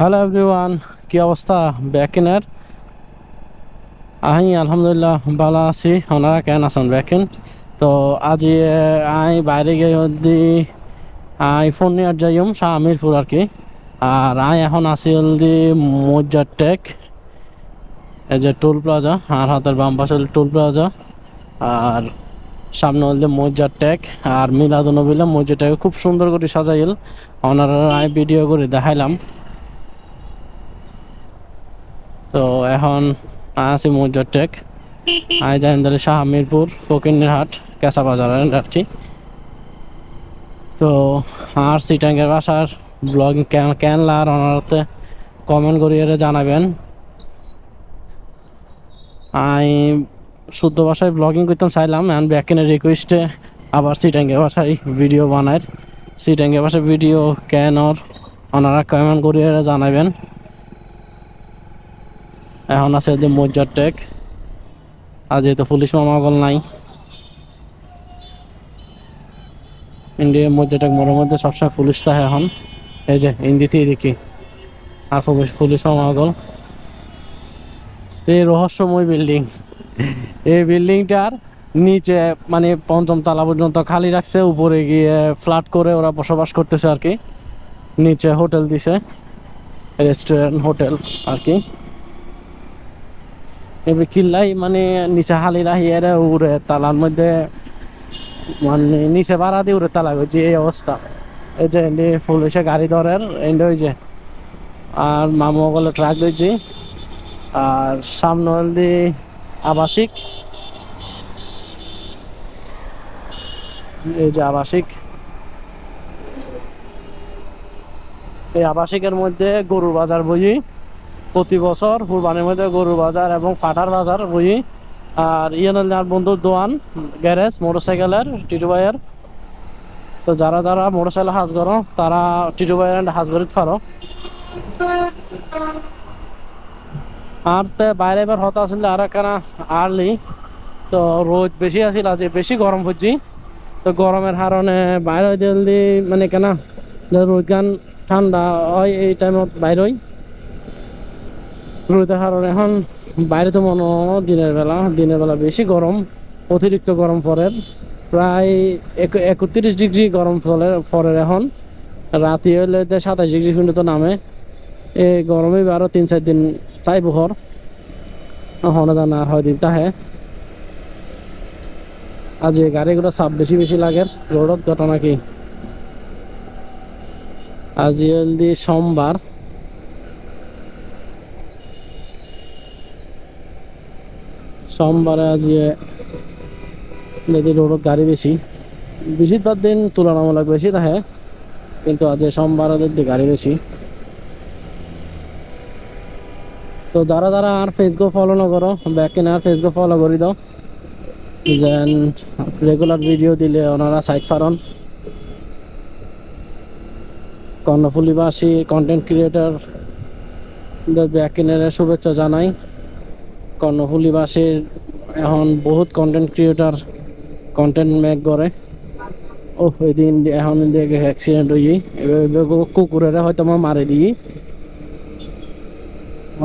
Hello everyone কি অবস্থা? ব্যাকিনের আমি আলহামদুলিল্লাহ ভালো আছি। ওনারা কেন আছেন ব্যাকিন তো আজ আই বাইরে গিয়ে যদি আই ফোন নিয়ে যাইম শাহ আমিরপুর আর কি। আর আই এখন আছি হলদি মজ্জার টেক এই যে টোল প্লাজা আর হাতের বাম পাশে টোল প্লাজা আর সামনে হলদি মজ্জার টেক আর মিলাদুনবিলা মসজিদটাকে খুব সুন্দর করে সাজাইল। ওনারা আই ভিডিও করে দেখাইলাম। তো এখন আছি টেক। আই যাই তাহলে শাহ আমিরপুর ফকিনের হাট কেঁচা বাজার যাচ্ছি। তো আর সি সিটাঙ্গের বাসার ব্লগিং কেন কেন লার ওনারতে কমেন্ট করিয়ে জানাবেন। আই শুদ্ধ ভাষায় ব্লগিং করতাম, চাইলাম, এখন ব্যাকিনের রিকোয়েস্টে আবার সি সিটাঙ্গে ভাষায় ভিডিও বানায়। সি সিটাঙ্গে ভাষায় ভিডিও কেন ওনারা কমেন্ট করিয়ে জানাবেন। এখন আছে যে মজ্জার টেক আর যেহেতু পুলিশ মামাগল নাই ইন্ডিয়ার মধ্যে টেক মোড়ের মধ্যে সবসময় পুলিশ থাকে এখন। এই যে হিন্দিতেই দেখি আর পুলিশ মামাগল এই রহস্যময় বিল্ডিং। এই বিল্ডিংটার নিচে মানে পঞ্চম তালা পর্যন্ত খালি রাখছে, উপরে গিয়ে ফ্ল্যাট করে ওরা বসবাস করতেছে আর কি। নিচে হোটেল দিছে, রেস্টুরেন্ট, হোটেল আর কি। এবার কিল্লাই মানে নিচে হালি রাহি, এরা উড়ে তালার মধ্যে মানে নিচে ভাড়া দিয়ে উড়ে তালা যে এই অবস্থা। এই যে এন্ডি পুলিশে গাড়ি ধরের এন্ডি ওই আর মামু গলে ট্রাক দিয়েছি আর সামনে হলদি আবাসিক। এই যে আবাসিক। এই আবাসিকের মধ্যে গরুর বাজার বই প্রতি বছর কুরবানির মধ্যে গরুর বাজার এবং ফাটার বাজার বই আর ইয়ে নইলে বন্ধুর দোয়ান, গ্যারেজ, মোটরসাইকেলের, টিটু ভাইয়ের। তো যারা যারা মোটরসাইকেল হাজ করো, তারা টিটু ভাইয়ের হাজ করিতে পারো। আর তে বাইরে এবার হতা আসলে আর একখানা আর্লি। তো রোদ বেশি আছিল, আজ বেশি গরম হচ্ছি তো গরমের কারণে বাইরে দিল্লি মানে কেনা রোদ গান ঠান্ডা হয় এই টাইমত বাইরে হয় রোদের কারণে এখন বাইরে তো মনে দিনের বেলা দিনের বেলা বেশি গরম, অতিরিক্ত গরম পরের প্রায় এক- একত্রিশ ডিগ্রি গরম ফলে পরের এখন। রাতি হলে সাতাশ ডিগ্রি পর্যন্ত নামে। এই গরমে আরও তিন, চার দিন তাই বহর। হনদান আর হয় দিন তাহে আজ এই গাড়িগুলো চাপ বেশি বেশি লাগে, রোডত ঘটনা কি? আজি হলদি সোমবার। সোমবারে আজ নদী রোডত গাড়ি বেশি। বেশিরভাগ দিন তুলনামূলক বেশি থাকে, কিন্তু আজ সোমবার ওদের গাড়ি বেশি। তো যারা যারা আর ফেসবুক ফলো না করো ব্যাক কিনে আর ফেসবুক ফলো করি দাও। যেন রেগুলার ভিডিও দিলে ওনারা সাইট ফারন কর্ণফুলিবাসী কন্টেন্ট ক্রিয়েটার ব্যাক কিনের শুভেচ্ছা জানাই। কর্ণফুলিবাসীর এখন বহুত কন্টেন্ট ক্রিয়েটার কন্টেন্ট মেক করে। ও ওই দিন এখন দেখে অ্যাক্সিডেন্ট হই কুকুরের হয়তো আমার মারে দিই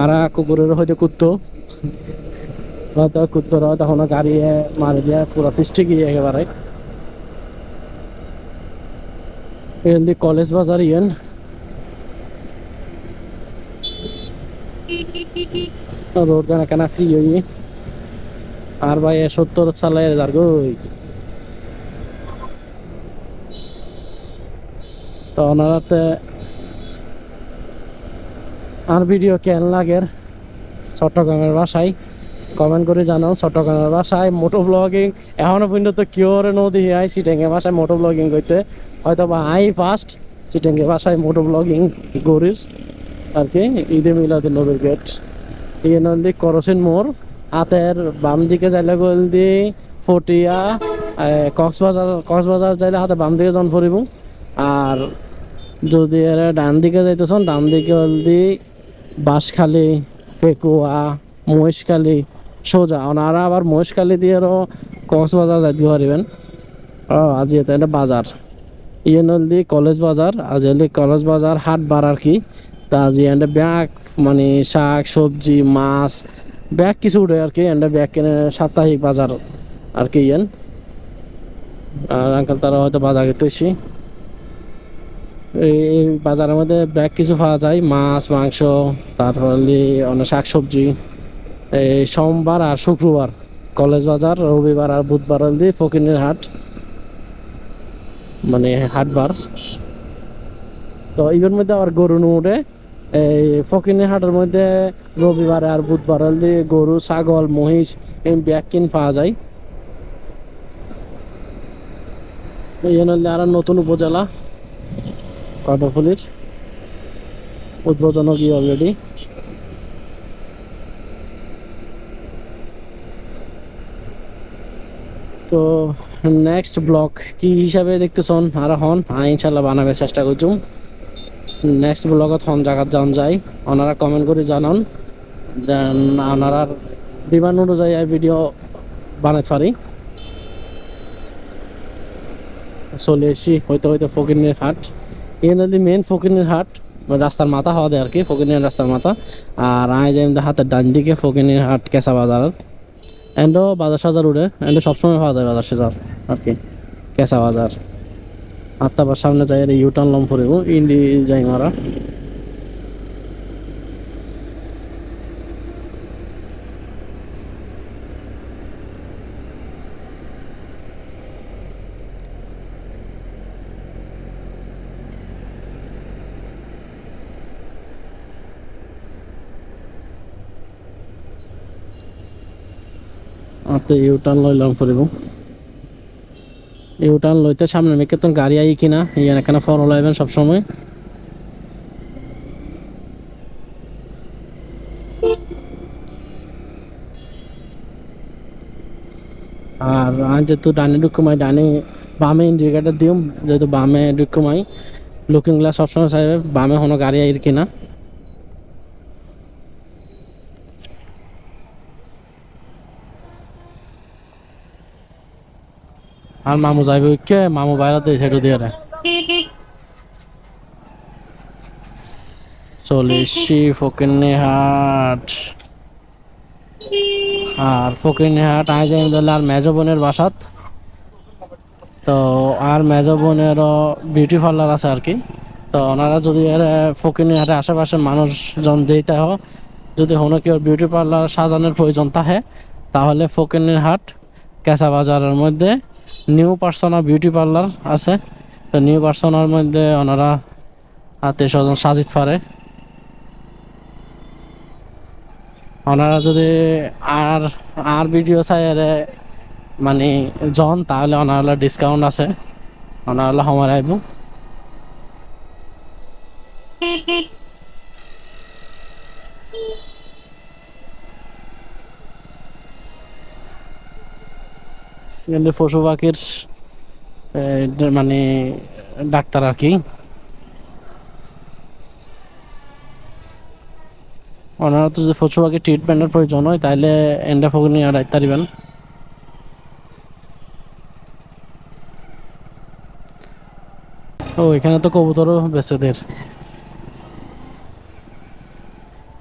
আর কুকুরের হয়তো কুত্তো। হয়তো কুত্তর তখন গাড়ি মারি দিয়ে পুরো ফিস্টি গিয়ে একেবারে কলেজ বাজার ইয়েন। রোড গানা কেনা ফ্রি হই আর ভাই সত্তর গই তো ওনারাতে আর ভিডিও কেন লাগের চট্টগ্রামের বাসায় কমেন্ট করে জানাও চট্টগ্রামের বাসায় মোটো ব্লগিং এখনও পর্যন্ত কিওরে নদী আই সিটেঙ্গে বাসায় মোটো ব্লগিং করতে হয়তো বা আই ফার্স্ট সিটেঙ্গে বাসায় মোটো ব্লগিং গরির আর কি ঈদে মিলাদুল নবীর গেট ইয়ে নদী করসিন মোড় হাতের বাম দিকে যাইলে গল দি ফটিয়া কক্সবাজার কক্সবাজার যাইলে হাতে বাম দিকে জন ফুরিব। আর যদি এর ডান দিকে যাইতেছন, ডান দিকে হল দি বাঁশখালী, ফেকুয়া, মহেশখালী, সোজা। ওনারা আবার মহেশখালী দিয়ে আরও কক্সবাজার যাইতে পারিবেন। ও, আজি এটা বাজার। ইয়ে নলদি কলেজ বাজার আজ কলেজ বাজার হাট বার আর কি। তা যে এন্ডে ব্যাগ মানে শাক, সবজি, মাছ, ব্যাগ কিছু উঠে আর কি, এন্ডে ব্যাগ কিনে সাপ্তাহিক বাজার আর কি ইয়েন। আর আঙ্কাল তারা হয়তো বাজার করতেছি। এই বাজারের মধ্যে ব্যাগ কিছু পাওয়া যায়, মাছ, মাংস, তারপর অনেক শাক সবজি এই সোমবার আর শুক্রবার, কলেজ বাজার, রবিবার আর বুধবার হলে ফকিনের হাট। মানে হাটবার। তো এর মধ্যে আবার গরু উঠে এই ফকিনের হাটের মধ্যে রবিবার আর বুধবার হলে গরু, ছাগল, মহিষ এই ব্যাগ কিন পাওয়া যায়। এই হলে আর নতুন উপজেলা কর্ণফুলির উদ্বোধন কি অলরেডি তো নেক্সট ব্লক কি হিসাবে দেখতেছন? আর হন। ইনশাল্লাহ বানাবার চেষ্টা করছুম নেক্সট ব্লগত হন জায়গাত যান যাই। ওনারা কমেন্ট করে জানান। যে ওনারা বিমান অনুযায়ী এই ভিডিও বানাতে পারি চলে এসি হয়তো হয়তো ফকিনের হাট। এখানে মেন ফকিনের হাট, রাস্তার মাথা হওয়া দেয় আর কি ফকিনের রাস্তার মাথা। আর আয় যে হাতের ডান দিকে ফকিনের হাট, কেঁচা বাজার। এন্ডও বাজার সাজার উঠে এন্ডও সবসময় পাওয়া যায় বাজার সাজার আর কি কেঁচা বাজার। আর তারপর সামনে যাই আর ইউটার্ন লম ফুরিব ইন্ডি যাই মারা। তো ইউটার্ন লইলাম ফুরিব ইউটার্ন লইতে সামনে মেকে তো গাড়ি আই কিনা ইয়ান এখানে ফর লাইবেন সবসময়। আর আজ যেহেতু ডানে ঢুকুমাই ডানে বামে ইন্ডিকেটার দিম, যেহেতু বামে ঢুকুমাই লুকিং গ্লাস সবসময় চাইবে, বামে কোনো গাড়ি আইর কিনা। আর মামু যাইবে কে? মামু বাইরে দিয়ে সেটু দিয়ে রে চলে এসছি ফকিরনি হাট আর ফকিরনি হাট আজ আমি ধরলে আর মেজো বোনের বাসাত। তো আর মেজো বোনেরও বিউটি পার্লার আছে আর কি। তো ওনারা যদি ফকিরনি হাটে আশেপাশে মানুষজন দিতে হয় যদি কোনো কেউ বিউটি পার্লার সাজানোর প্রয়োজন থাকে তাহলে ফকিরনির হাট কেঁচা বাজারের মধ্যে নিউ পার্সোনা বিউটি পার্লার আছে। তো নিউ পার্সোনার মধ্যে ওনারা আত্মীয় স্বজন সাজিত পারে। ওনারা যদি আর আর ভিডিও চাই এরে মানে জন, তাহলে ওনারা ডিসকাউন্ট আছে। ওনারা সময় আইব। এখানে পশু পাখির মানে ডাক্তার আর কি। ওনারা তো যদি পশু পাখির ট্রিটমেন্টের প্রয়োজন হয় তাহলে এন্ডাফোগ নিয়ে দায়িত্ব দিবেন ও, এখানে তো কবুতরও বেচেদের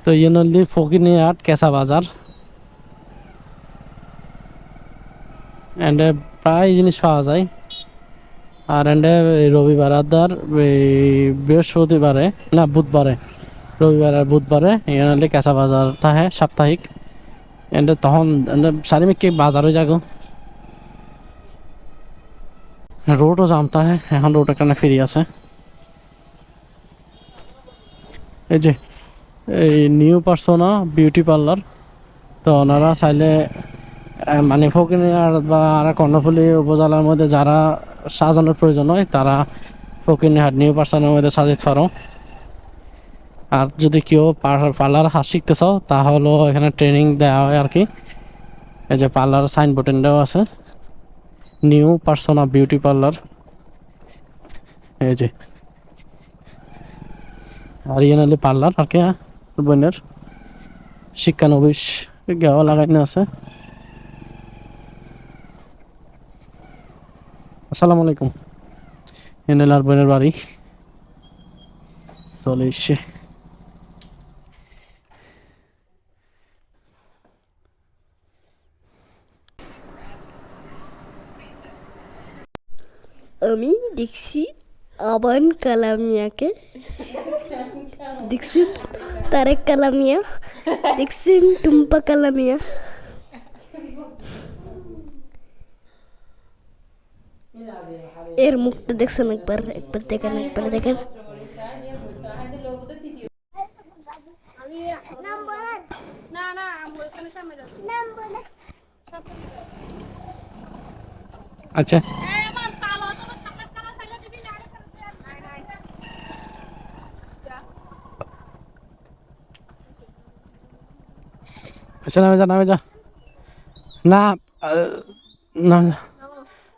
তো ইয়েনলি ফকিনি আট, কেঁচা বাজার। এন্ডে প্রায় জিনিস পাওয়া যায় আর এন্ডে রবিবার আদার বৃহস্পতিবারে না বুধবারে রবিবার আর বুধবারে এখানে কেঁচা বাজার থাকে সাপ্তাহিক এন্ডে তখন এন্ডে চারিমিককে বাজারে যাগো রোডও জাম থাকে এখন রোড একটা ফ্রি আছে এই যে এই নিউ পার্সোনা বিউটি পার্লার তো ওনারা চাইলে মানে ফকিনিয়ার বা আর কর্ণফুলি উপজেলার মধ্যে যারা সাজানোর প্রয়োজন হয় তারা ফকিনিহাট নিউ পার্সনের মধ্যে সাজিতে পারো আর যদি কেউ পার্লার হাত শিখতে চাও তাহলেও এখানে ট্রেনিং দেওয়া হয় আর কি। এই যে পার্লার সাইন বোটেনটাও আছে। নিউ পার্সোনা বিউটি পার্লার এই যে। আর ইয়ানালি পার্লার আর কি হ্যাঁ, বোনের শিক্ষানবিশ গাওয়া লাগাইনে আছে। আলাইকুম। এনএল আর বোনের বাড়ি। চলে এসছে। আমি দেখছি আবান কালামিয়াকে। দেখছি তারেক কালামিয়া। দেখছি টুম্পা কালামিয়া। এর মুখটা দেখছেন একবার একবার দেখেন একবার দেখেন। না না সামনে আচ্ছা। আচ্ছা নামে যা নামে যা। না নামে যা।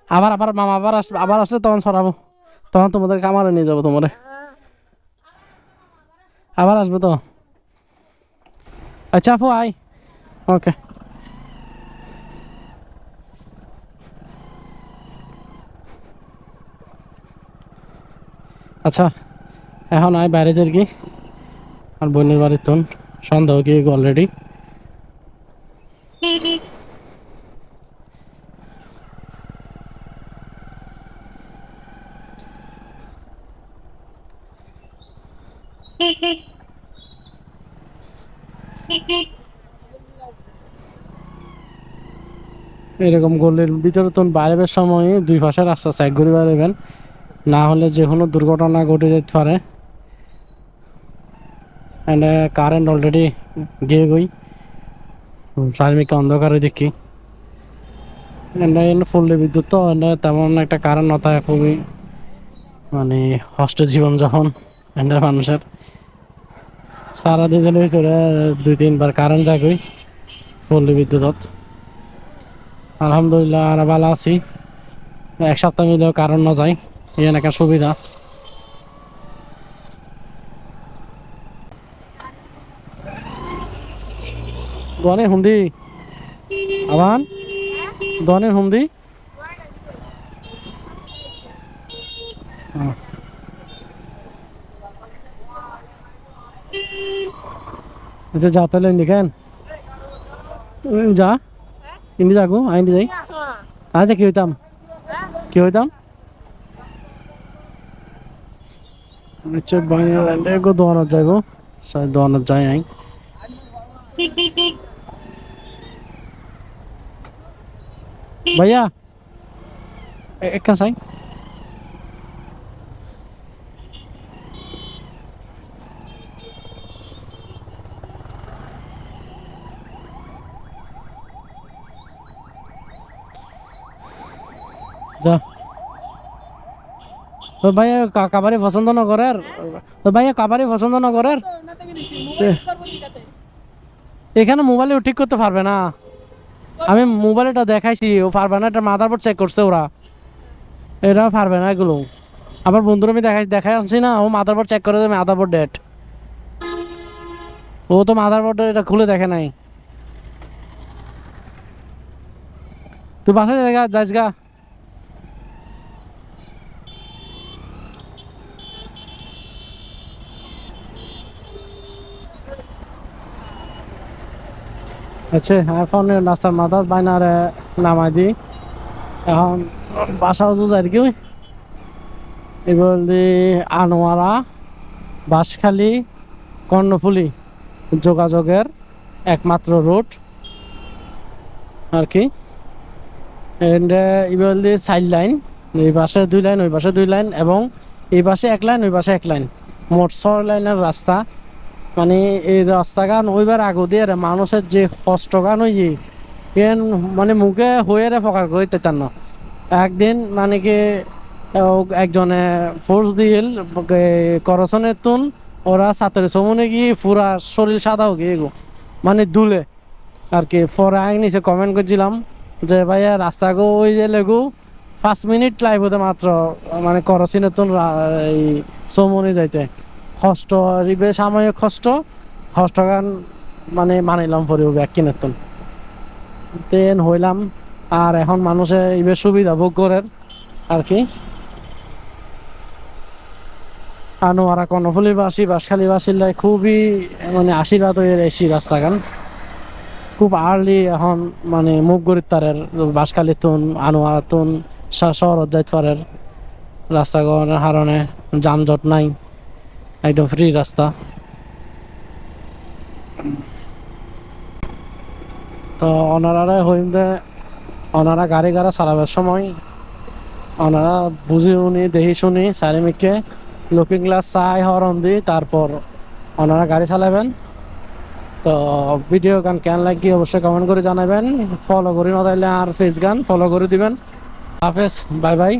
আবার আবার মামা আবার আসবে আবার আসলে তখন সরাবো তখন তোমাদের কামারে নিয়ে যাব তোমারে। আবার আসবে তো? আচ্ছা আপু আই ওকে। আচ্ছা এখন আয়, বাইরে যাই কি আর বোনের বাড়ির তন সন্দেহ কি অলরেডি এরকম গলির ভিতরে তো বাইরে বের সময় দুই পাশে রাস্তা সাইড ঘুরে বেরোবেন না হলে যে কোনো দুর্ঘটনা ঘটে যেতে পারে। অ্যান্ড কারেন্ট অলরেডি গিয়ে গই। চারিদিকে অন্ধকারে দেখি। এন্ড ফুললি বিদ্যুৎ তো তেমন একটা কারেন্ট নথা খুবই। মানে কষ্ট জীবন যখন এন্ড মানুষের। সারা দিনের ভিতরে দুই তিনবার কারেন্ট যাগই ফুললি বিদ্যুৎ আলহামদুলিল্লাহ, আর ভালো আছি। এক সপ্তাহ মিলেও কারণ না যায়, এই একটা সুবিধা। দোয়ানের হুন্দি আবান দোয়ানের হুন্দি যা তাহলে লিখেন যা। তুমি যাগো আমি যাই আচ্ছা কি হইতাম কি হইতাম আচ্ছা বাংলাদেশে গো দোয়ানত যাইব স্যার দোয়ানত যাই আই ভাইয়া একা কাজ তো। তো ভাইয়া পছন্দ না তো ভাইয়া কাবারি পছন্দ না এখানে মোবাইলে ঠিক করতে পারবে না। আমি মোবাইলটা দেখাইছি, ও পারবে না। এটা মাদারবোর্ড চেক করছে ওরা। এটা পারবে না এগুলো। আবার বন্ধুরা আমি দেখাই দেখাই আনছি না, ও মাদারবোর্ড চেক করে দেবে মাদারবোর্ড ডেট ও তো মাদারবোর্ড এটা খুলে দেখে নাই। তুই বাসায় জায়গা যাইস গা। হ্যাঁ ফোনে রাস্তার মাথা বাইনারে নামাই দিই। এখন বাসা উজু যাই কি? দি আনোয়ারা, বাঁশখালী, কর্ণফুলি যোগাযোগের একমাত্র রুট আর কি? এন্ড এবার দি সাইড লাইন এই পাশে দুই লাইন ওই পাশে দুই লাইন এবং এই পাশে এক লাইন ওই পাশে এক লাইন মোট ছয় লাইনের রাস্তা। মানে এই রাস্তাগান ওইবার আগো দিয়ে মানুষের যে কষ্টগান হই এন মানে মুখে হয়ে রে ফকার করে তেতান না একদিন মানে কি একজনে ফোর্স দিল করসনের তুন, ওরা সাঁতরে সমনে গিয়ে পুরা শরীর সাদা হোক এগো মানে দুলে। আর কি, পরে আই নিচে কমেন্ট করছিলাম যে, ভাইয়া, রাস্তা গো ওই যে লেগু, পাঁচ মিনিট লাইভ হতে মাত্র মানে করসিনের তুন এই সমনে যাইতে। কষ্ট, রিবে সাময়িক কষ্ট কষ্ট গান মানে মানিলাম পরিব ব্যাগ কিনের তুন। হইলাম, আর এখন মানুষে ইবে সুবিধা ভোগ করেন, আর কি। আনোয়ারা কর্ণফুলি বাসী, বাসখালী বাসিল্লাই খুবই মানে আশীর্বাদ হয়ে এসি রাস্তাগান। খুব আর্লি এখন মানে মুখ গরিব তারের বাসখালী তুন আনোয়ারা তুন শহরত যাইতে পারের করার কারণে যানজট নাই। একদম ফ্রি রাস্তা। তো ওনারা হইতে ওনারা গাড়ি গাড়া চালাবার সময় ওনারা বুঝি উনি দেখি শুনি চারিমিককে লুকিং গ্লাস চাই হরন দি, তারপর ওনারা গাড়ি চালাবেন। তো ভিডিও গান কেন লাগি অবশ্যই কমেন্ট করে জানাবেন। ফলো করি না আর ফেস গান ফলো করে দিবেন। হাফেজ বাই বাই